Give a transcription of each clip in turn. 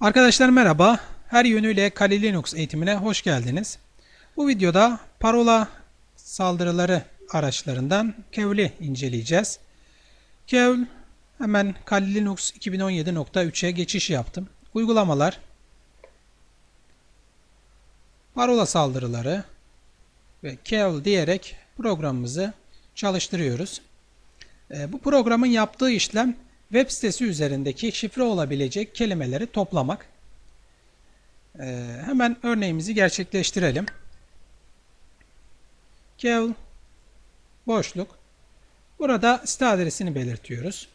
Arkadaşlar merhaba. Her yönüyle Kali Linux eğitimine hoş geldiniz. Bu videoda parola saldırıları araçlarından Kevl'i inceleyeceğiz. Kevl hemen Kali Linux 2017.3'e geçiş yaptım. Uygulamalar, parola saldırıları ve Kevl diyerek programımızı çalıştırıyoruz. E, Bu programın yaptığı işlem web sitesi üzerindeki şifre olabilecek kelimeleri toplamak. E, Hemen örneğimizi gerçekleştirelim. Kev boşluk. Burada site adresini belirtiyoruz.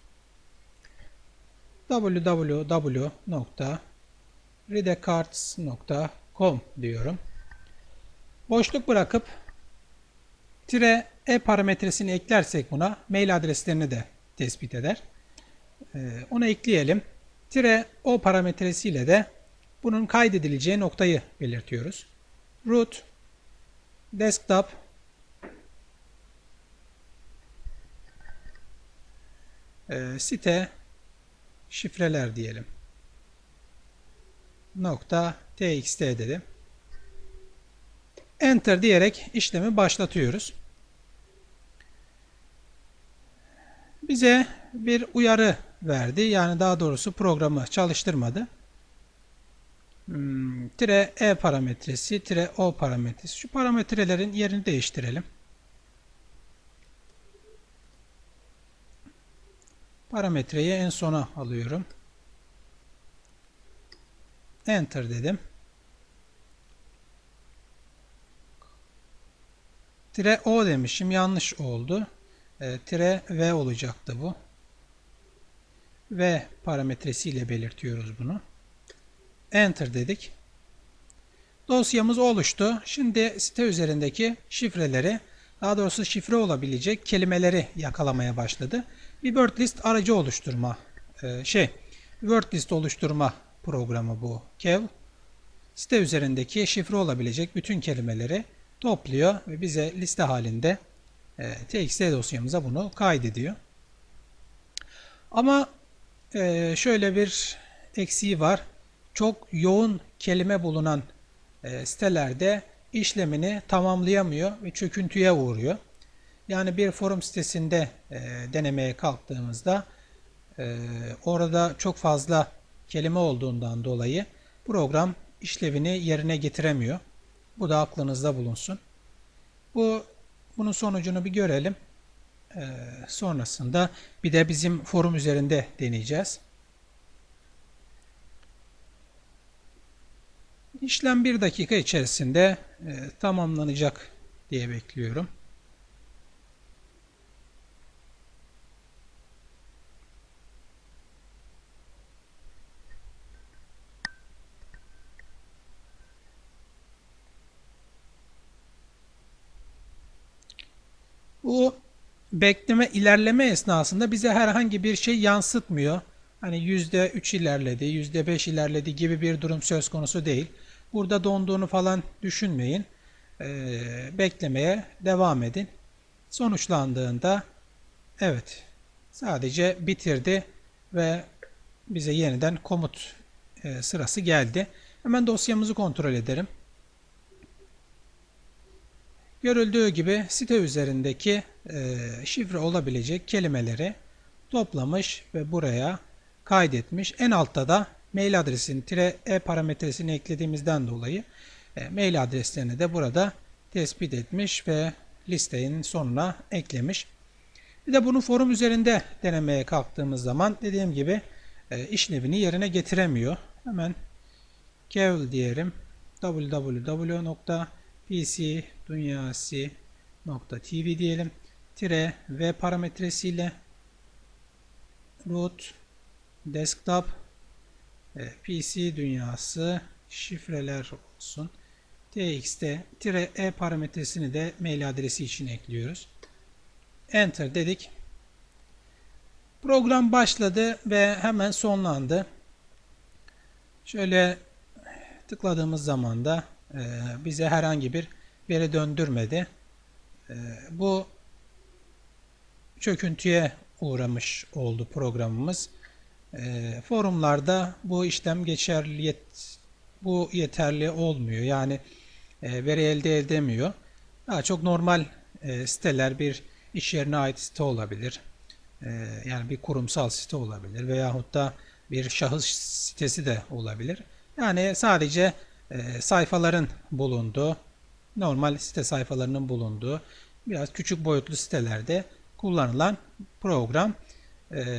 www.redecards.com diyorum. Boşluk bırakıp tire e parametresini eklersek buna mail adreslerini de tespit eder. Ee, onu ekleyelim. Tire o parametresiyle de bunun kaydedileceği noktayı belirtiyoruz. Root desktop e, site şifreler diyelim. Nokta txt dedim. Enter diyerek işlemi başlatıyoruz. Bize bir uyarı verdi. Yani daha doğrusu programı çalıştırmadı. Hmm, tire e parametresi, tire o parametresi. Şu parametrelerin yerini değiştirelim. Parametreyi en sona alıyorum. Enter dedim. Tire o demişim. Yanlış oldu. E, tire v olacaktı bu. V parametresiyle belirtiyoruz bunu. Enter dedik. Dosyamız oluştu. Şimdi site üzerindeki şifreleri, daha doğrusu şifre olabilecek kelimeleri yakalamaya başladı. Bir word list aracı oluşturma e, şey, word list oluşturma programı bu Kev. Site üzerindeki şifre olabilecek bütün kelimeleri topluyor ve bize liste halinde e, txt dosyamıza bunu kaydediyor. Ama e, şöyle bir eksiği var. Çok yoğun kelime bulunan e, sitelerde işlemini tamamlayamıyor ve çöküntüye uğruyor. Yani bir forum sitesinde e, denemeye kalktığımızda e, orada çok fazla kelime olduğundan dolayı program işlevini yerine getiremiyor. Bu da aklınızda bulunsun. Bu bunun sonucunu bir görelim. Ee, sonrasında bir de bizim forum üzerinde deneyeceğiz. İşlem bir dakika içerisinde e, tamamlanacak diye bekliyorum. Bu bekleme ilerleme esnasında bize herhangi bir şey yansıtmıyor. Hani %3 ilerledi, %5 ilerledi gibi bir durum söz konusu değil. Burada donduğunu falan düşünmeyin. Ee, beklemeye devam edin. Sonuçlandığında evet sadece bitirdi ve bize yeniden komut e, sırası geldi. Hemen dosyamızı kontrol ederim. Görüldüğü gibi site üzerindeki e, şifre olabilecek kelimeleri toplamış ve buraya kaydetmiş. En altta da mail adresini tire e parametresini eklediğimizden dolayı e, mail adreslerini de burada tespit etmiş ve listenin sonuna eklemiş. Bir de bunu forum üzerinde denemeye kalktığımız zaman dediğim gibi e, işlevini yerine getiremiyor. Hemen kev diyelim www pcdunyasi.tv diyelim. Tire v parametresiyle root desktop pc dünyası şifreler olsun. txt tire e parametresini de mail adresi için ekliyoruz. Enter dedik. Program başladı ve hemen sonlandı. Şöyle tıkladığımız zaman da e, bize herhangi bir veri döndürmedi. E, bu çöküntüye uğramış oldu programımız. E, forumlarda bu işlem geçerli yet- bu yeterli olmuyor. Yani e, veri elde edemiyor. Daha çok normal e, siteler bir iş yerine ait site olabilir. E, yani bir kurumsal site olabilir veyahut da bir şahıs sitesi de olabilir. Yani sadece e, sayfaların bulunduğu, normal site sayfalarının bulunduğu biraz küçük boyutlu sitelerde kullanılan program e,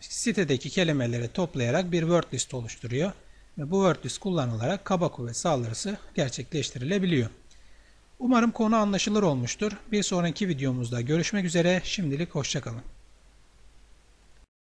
sitedeki kelimeleri toplayarak bir word list oluşturuyor. Ve bu word list kullanılarak kaba kuvvet saldırısı gerçekleştirilebiliyor. Umarım konu anlaşılır olmuştur. Bir sonraki videomuzda görüşmek üzere. Şimdilik hoşçakalın.